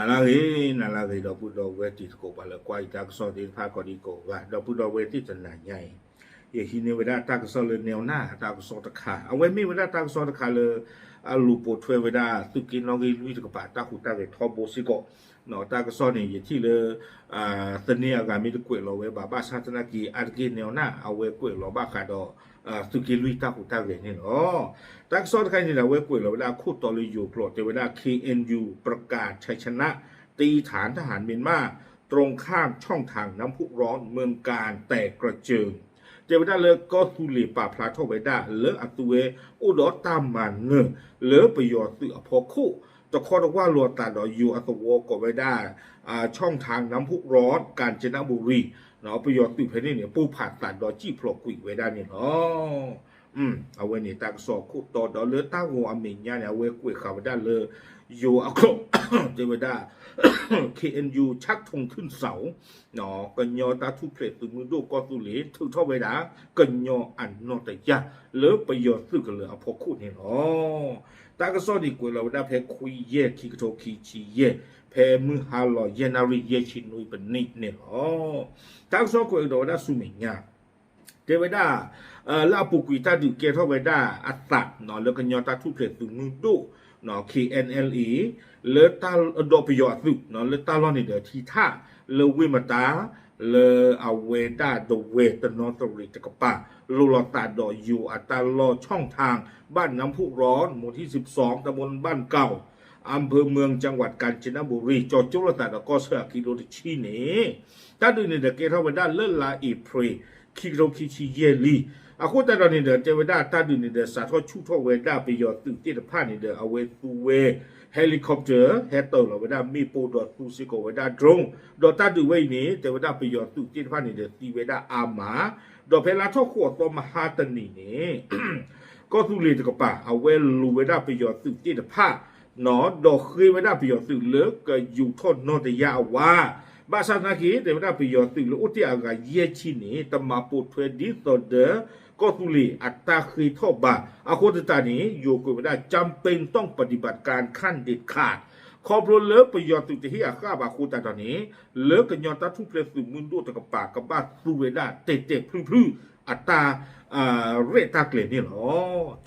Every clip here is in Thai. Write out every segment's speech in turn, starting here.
နာလာရေနာလာရေတော့ဘုတော်ဝဲတီကိုပါလေကွာတာကစောဒီဖာကိုဒီကိုကတော့ဘုတော်ဝဲတီတနာညိုင်ယေဟိနေဝဒတာကစောလေနေနာတာကစောတခါအဝဲမိဝဒတာကစောတခါလေအလူပိုထွေဝဒသူကိနောဂီလူတကပါတာခုတာကေထောဘိုစီကိုနော်တာကစောနေယတိလေအာတနေကမိတကွေလောဝဲဘာဘာသာတနာကီအာကိနေနာအဝဲကွေလောဘာခါတော့ สกี，都给累大苦า原因哦。但สอนใครนี่แหละเว้ยป่วยเราเวลาคู่ต่อเลยอยู่โปรธต่เวลา KNU ประกาศชัยชนะ ตีฐานทหารเมียนมาตรงข้ามช่องทางน้ำพุร้อนเมืองการแตกกระเจิงเจวิดาเลก็ทุลีป่าพลาทไวดาเลออัตเวอุดอตามมันเนเลอประโยชน์สือพอคู่จะค้อรว่าลัวตาดอยอยู่อัตโวกว้ด้ช่องทางน้ำพุร้อนการจนบุรี เนาะประโยชน์ตือเพนี่เนี่ยปูผ่าตัดดอจี้พลอกุยไว้ได้เนี่ยเนาะอืมเอาไว้นี่ตากสอกคู่ต่อดอเลอตาหัวอเมญญาเนี่ยเอาไว้กุยเขาไว้ได้เลยอยู่อะครบ เจวดา KNU ชักธงขึ้นเสาเนาะกันยอตาทุเพลตุมือโดก็ตุเหลถึงเท่าไว้ดากันยออันนอแต่ยะเหลือประโยชน์ซึ่งกันเหลือเอาพอคู่เนี่ยเนาะ ตากระซอดีกว่าเราได้แพ้คุยเย่คิกโตคีชีเย่แพ้มือฮาลอเยนาริเยชินุยเป็นนิดเนี่ยเนาะตากระซอกว่าเราได้สุเมญา เทวดาเอ่อลาปุกุยตาดุเกทเวดาอัตตะเนาะแล้วก็ยอตาทุเพลตุมือดุเ นาะ KNLE เลอตาดอปยอสุเนาะเลอตาลอนี่เดทีท่าเลอวิมตาเลออเวดาดเวตนอตริตกปะลูลอตาดออยู่อัตาลอช่องทาง บ้านน้ำพุร้อนหมู่ที่ 12ตำบลบ้านเก่าอำเภอเมืองจังหวัดกาญจนบุรีจอจุลตาดก็เสือกิโลชีเนตาดูในเดเกทเวดาเลอลาอีพรี ခိကရုခိချီရဲ့လီအခုတတော်နေတဲ့တေဝဒတတ်နေတဲ့စာထောချူထောဝဲတာပြီးရောသူတိတဖနေတဲ့အဝဲသူဝဲ helicopter ဟဲ့တော်လဝဒမေပိုဒသူစကိုဝဒ drone ဒေါ်တတ်ဝဲနေတေဝဒပြီးရောသူတိတဖနေတဲ့တီဝဲတာအာမာဒေါ်ဖဲလာထောခေါ်တော်မဟာတနီနေကောသူလေတကပါအဝဲလူဝဲတာပြီးရောသူတိတဖနော်ဒေါ်ခေဝဲတာပြီးရောသူလေကယူထောနော်တရားဝါ Bahasa nagi daripada piyotik lu uti aga ye chini temapu twedi tode kotuli ataki thoba aku tetani yo ko beda jampen tong patibat kan khan dit khat ขอบรเลิกประโยชน์ตุที่อาฆาบาคูแต่ตอนนี้ เลิกกันยอนตาทุกเพลสุมุนดูตะกับปากกับบ้านตูเวดาเตะเตะพลื้ออัตตาเรตาเกลนี่หรอ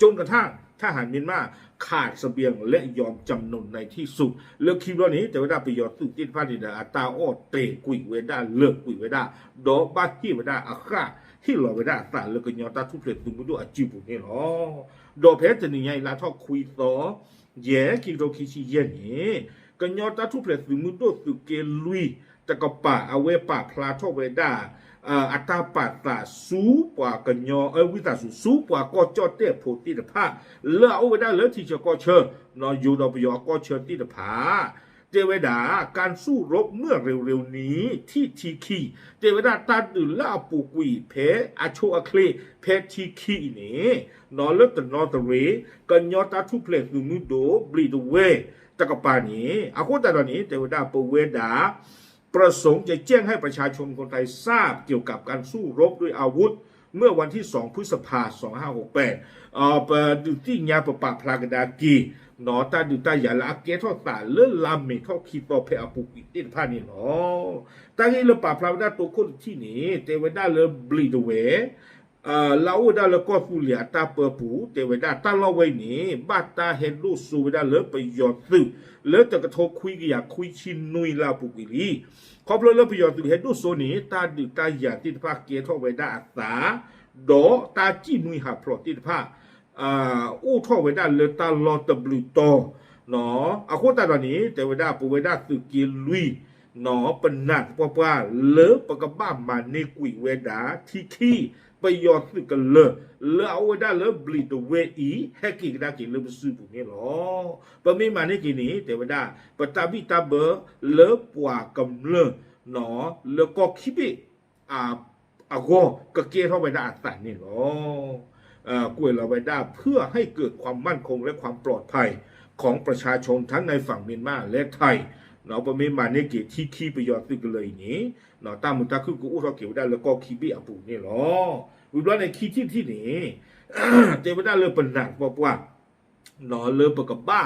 จนกระทั่ง ทหารเมียนมาขาดสเสบียงและยอมจำนนในที่สุด เลือกคิวเรื่อนี้แต่ว่าได้ประโยชน์สุดที่พาดิดาตาโอเตกุยเวด้าเลือกกุยเวด้าดอบาที่เวด้าอาค่าที่หลอเวด้าตาเลือกกันยอตาทุเรศดุมุดอาจิบุนี่หรอดอเพชจะหนี่ไงลาทอคุยต่อแย่กิโรคิชิเยนี่กันยอตาทุเรศดุมุดตุเกลุยตะกบป่ะอาเวป่าพลาทอเวด้า တဖา เทวดาการสู้รบเมื่อเร็วๆนี้ที่ทีคีเทวดาตาดือล่าปูกุยเพอาโชอเคลเพทีคีนี่นอเลตนอตเรกันยอตาทุเพลตุมุโดบลีดเวตะกปานี้อาโคตาตอนนี้เทวดาปเวดา ประสงค์จะแจ้งให้ประชาชนคนไทยทราบเกี่ยวกับการสู้รบด้วยอาวุธ เมื่อวันที่ 2 พฤษภาคม 2568เอ่อดูที่งานปะปาพลากดากีนอตาดูตายาละเกทอตาเลื่อนลามเมทอคีโตเพอปุกิตินพานี่หนอตั้งให้เลปาพลาวดาตัวคนที่นี่เตวดาเลบลีดเว เอ่อลาวดาเลก็ฟูเลียตาเปปูเทวดาตาลอไว้นี่บาตาเฮลูสูเวดาเลไปยอดซึเลจะกระทบคุยกอยากคุยชินนุยลาปุกิลีขอบเลยประโยชน์ตุเห็นดูโซนี้ตาดึกตาหยาติดภาคเกียร์ท่อไว้ได้อัตาดอตาจีนุยหาพลอติดภาคอ่าอู้ท่อไว้ได้เลยตาลอตบลูโตเนาะอาโคตาตอนนี้แต่ไว้ได้ปูไว้ได้ตึกเกียร์ลุยเนาะปนัดป้าป้าเลอปะกะบ้ามาในกุยเวดาที่ขี้ ปยชน์สึกกันเลอเลอเอาไว้ได้เลอบลีดเวอีแฮกกี้ก็ได้กินเลอไปซื้อปุ๋ยเนี่ยหรอปะมีมาในกินนี้แต่ไว้ได้ปะตาบิตาเบอเลอปวากำเลอเนาะแล้วก็คิดไปอ่าอาโกก็เกียเข้าไปได้อัตตานี่เนาะเอ่อกล้วยเราไปได้เพื่อให้เกิดความมั่นคงและความปลอดภัยของประชาชนทั้งในฝั่งเมียนมาและไทยเนาะประเมมาในเกตที่ขี้ประโยชน์ตึกเลยนี้เนาะตามมุตาคือกูอุทเกี่ยวได้แล้วก็คิดไปอาปูนี่เนาะ วิบลาในขี้ที่ที่นี่ เจไปได้เลยเป็นหนักบอกว่า เนาะเลยปกบ้า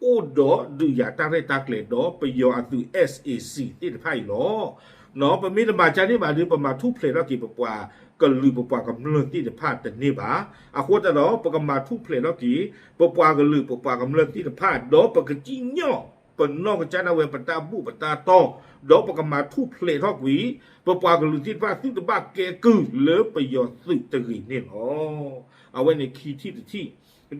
โอดอดูอยากตาเรตากเลดอไปยออตุ SAC ติดไพ่ลอเนาะปมีตมาจานี่มาดูประมาทุเพลแล้วกี่ปปวาก็ลือปปวากับเรื่องที่จะพาดแต่นี่บาอาโคตะเนาะปกมาทุเพลแล้วกี่ปปวาก็ลือปปวากับเรื่องที่จะพาดดอปกจิญอ ปนนอกจานาเวปตาบูปตาตองดอกปกมาทุเพลทอกวีปปาก็ลือที่พาซึ่งตบ้าแกกึเลือไปยอสึตะกีนี่เนาะเอาไว้ในคีย์ที่ที่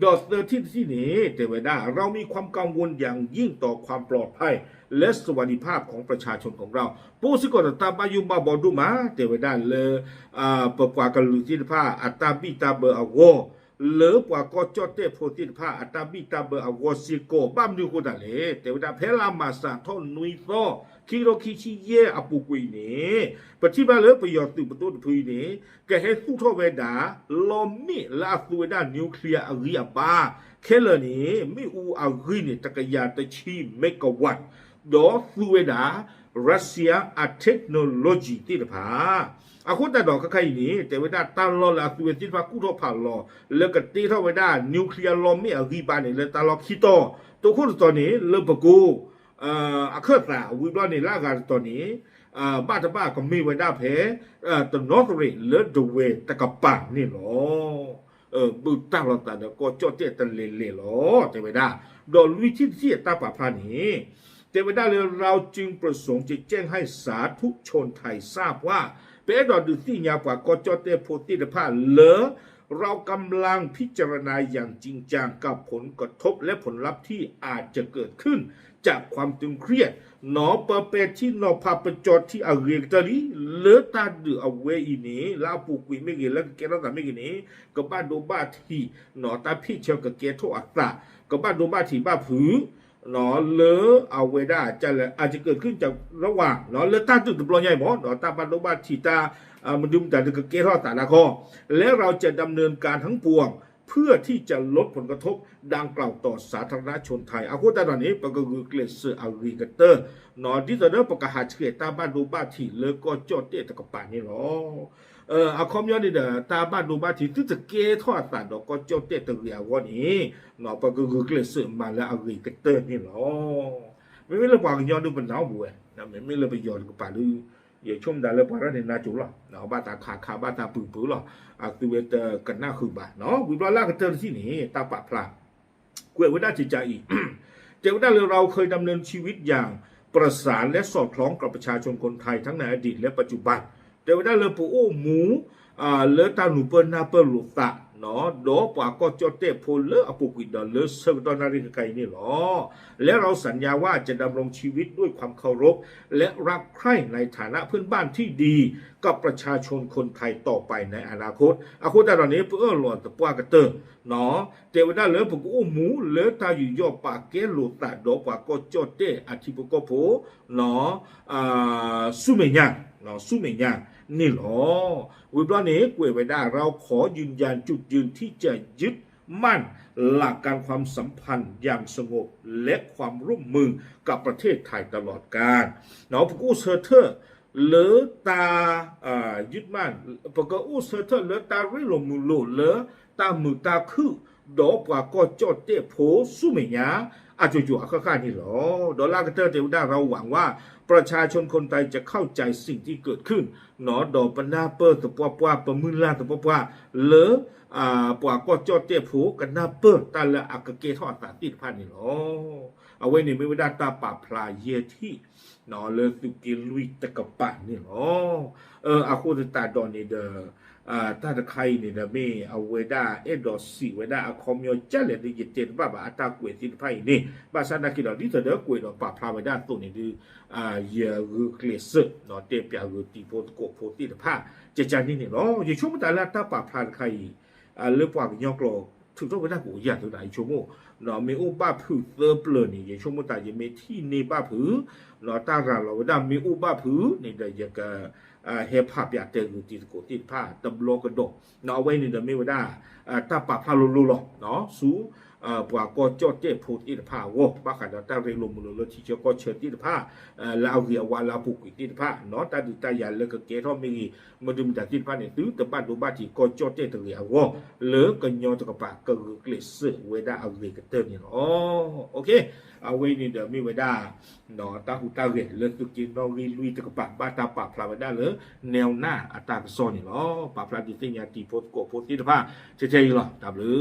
ดอสเตอร์ที่ที่นี้เทวดาเรามีความกังวลอย่างยิ่งต่อความปลอดภัย และสวัสดิภาพของประชาชนของเราผู้สกอตตาบายุมาบอดูมาเทวดาเลอ่าปกว่ากันลุจิตภาอัตตาบิตาเบอร์อโว เหลือกว่าก็จอดเตโพตินผ้าอัตบิตาเบอร์อวสิโกบ้ามดูกูนั่เลยแต่ว่าเพลามาสานท่อนนุยโซคิโรคิชิเยอปุกุยเน่ปัจจุบันเลือประโยชน์ตุประตูพุยเน่แกให้สู้ท่อเวดาลอมมิลาสูเวดานิวเคลียร์อาริอาบาเค่เลนี่ไม่อูอารีเนี่ยจักยานตะชีเมกะวัตดอสูเวดา รัสเซียอาเทคโนโลยีติดผาอาคุณแต่ดอกก็ใครนี่แต่เวลาตั้งรอละคือติดผากู้ทอผ่านรอแล้วก็ตีเท่าเวลานิวเคลียร์ลอมไม่เอารีบานเนี่ยเลยตลอดคิดต่อตัวคุณตอนนี้เริ่มปะกูเอ่ออาเครื่องต่าวิบลอนในร่างกายตอนนี้อ่าบ้านตะบ้าก็มีไว้ได้เพเอ่อตัวนอตรีเลิศดูเวตะกับปังนี่หรอเออบุตาลอตาเดก็จอดเจตันเลเลหรอแต่เวลาดอลุยชิดเสียตาป่าพานี่ เทวดาเลยเราจึงประสงค์จะแจ้งให้สาธุชนไทยทราบว่าเปดอดูที่ญาปากอจอเตโพติดพาเลอเรากำลังพิจารณาอย่างจริงจังกับผลกระทบและผลลัพธ์ที่อาจจะเกิดขึ้น จากความตึงเครียด หนอเปอร์เปที่นอพาปจอดที่อาเรกตาลีเลอตาดือเอาเวอีนี้ลาปูกุยไม่กี่แล้วแกเราแต่ไม่กี่นี้ก็บ้านโดบ้าที่หนอตาพี่เชียวกับเกโทอัตตาก็บ้านโดบ้าที่บ้าผือ หนอเลอเอาเวด้จะเลยอาจจะเกิดขึ้นจากระหว่างหนอเลอตาตึกตะปลอยใหญ่หมอหนอตาบ้านโดบ้าทีตาอ่ามันดุมแต่กับเกโทอตาละคอและเราจะดำเนินการทั้งปวง เพื่อที่จะลดผลกระทบดังกล่าวต่อสาธารณชนไทยอากุตาตอนนี้ปก็คือเกลเซอร์อาริกเตอร์นอที่ตอนนี้ประกาศเฉตาบ้านดูบ้าที่เลก็จอดเตะตะกปานี่หรอ เออเอาคอมย้อนดิเดอตาบ้านดูบ้านที่ตึ๊ดเกทอดตัดดอกก็เจ้าเตะตะเรียววันนี้หนอปะกึกเกลือเสื่มาแล้วเอาอีกเตอร์นี่หรอไม่ไม่เลือวางย้อนดูเป็นหนาวบัยนะไม่ไม่เลือกไปย้อนกับป่าดูอย่าชมดาเลยปาระเนนาจุหรอหนอบ้านตาขาขาบ้านตาปืนปืนหรออักติเวเตอร์กันหน้าคือบ้านเนาะวิบลาล่ากันเตอร์ที่นี่ตาปะพลากเกวด้าจิตใจอีกเจ้าด้าเลยเราเคยดำเนินชีวิตอย่างประสานและสอดคล้องกับประชาชนคนไทยทั้งในอดีตและปัจจุบัน เจ้าได้เลยปูโอ้หมูอ่าเลตาหนูเปิลนาเปิลลุตะเนาะโดปาก็จอเตโพเลออปุกิดอเลเซอร์ตอนาริกไกนี่หรอ และเราสัญญาว่าจะดำรงชีวิตด้วยความเคารพ และรักใคร่ในฐานะเพื่อนบ้านที่ดี กับประชาชนคนไทยต่อไปในอนาคตอาคุตตอนนี้เพื่อหลอนตะปวากระเตอเนาะเทวดาเลือปกอู้หมูเลือตาอยู่ย่อปากเกโลตาดอปากก็จอเตอธิปกโพเนาะอ่าสุเมญา เนาะสุเมญานี่หรอวิบลานี้กวยไว้ได้เราขอยืนยันจุดยืนที่จะยึดมั่นหลักการความสัมพันธ์อย่างสงบและความร่วมมือกับประเทศไทยตลอดกาลเนาะพวกอู้เซอร์เทอร์เลอตาอ่ายึดมั่นพวกอู้เซอร์เทอร์เลอตาริลมุโลเลอตามือตาคือดอกว่าก็จอดเตะโผสุเมีย อาจุจุอาข้านี่หรอ ดอลลาร์กเตอร์เทวดาเราหวังว่า ประชาชนคนไทยจะเข้าใจสิ่งที่เกิดขึ้น หนอดอกปนาเปอร์ตะปวปวาปะมือลาตะปวปวาเลออ่าปวก็จอดเตะผูกันหน้าเปิดตาละอักเกทอดตาติดพันนี่หรอเอาไว้นี่ไม่ได้ตาป่าพลายเยที่หนอเลสุกิลุยตะกะปะนี่หรอเอออาคูตาดอนนี่เดออ่าตาตะไคนี่เดอเมเอาเวดาเอดอสีเวดาอะคอมยอจัลเลดิเจเตบ้าบาตากวยติดไพนี่เดอ အာတတ်ခိုင်နေတယ်မင်းအဝေဒအက်ဒေါ်စီဝေဒအခေါ်မျိုးကြက်လေဒီတေဘဘာအတကွေစီဖိုင်နေဘာစနာကိတော့ဒီတဲ့ကွေတော့ပဖလာဝေဒတုန်နေဒီအာယေဂုကလစ်နော်တေပြာဂုတီဖို့ကိုဖို့တိတဖာကြကြနေနေတော့ရေချုံတလာတပဖလာခိုင်အလေပွားညော့ကလောသူတို့ဝေဒကိုရတော့ဒါချုံမို့နော်မေဥပဖုသပလနေရေချုံမတရေမေတိနေပဖုနော်တာကလောဝေဒမေဥပဖုနေတဲ့ရက เราได้มีอุบากเฮภาพอยากเจอติดโกติดผ้าตำโลกระดกเนาะไว้นี่ได้ไม่ว่าได้าตาปะพาลุลุหรอกเนาะสู เอ่อปว่าก็จอดเจพูดอิทภาวะบาขันตาเรลมลลที่เจก็เชิดอิทภาเอ่อลาวเรียวาลาปุกอิทภาเนาะตาดิตายาเลกเกทอมีมาดุมจากอิทภาเนี่ยตื้อตะบ้านดูบ้านที่ก็จอดเจตเรียวะเลกญอตกปะกะเกลสเวดาเอาเรกเตอร์เนี่ยอ๋อโอเคเอาไว้นี่เดี๋ยวมีเวดาเนาะตาหูตาเรเลตุกินนอรีลุยตกปะบาตาปะพลาเวดาเลแนวหน้าอัตากซอนนี่เนาะปะพลาดิติญาติโพสโกโพสอิทภาเจเจอยู่หรอดับหรือ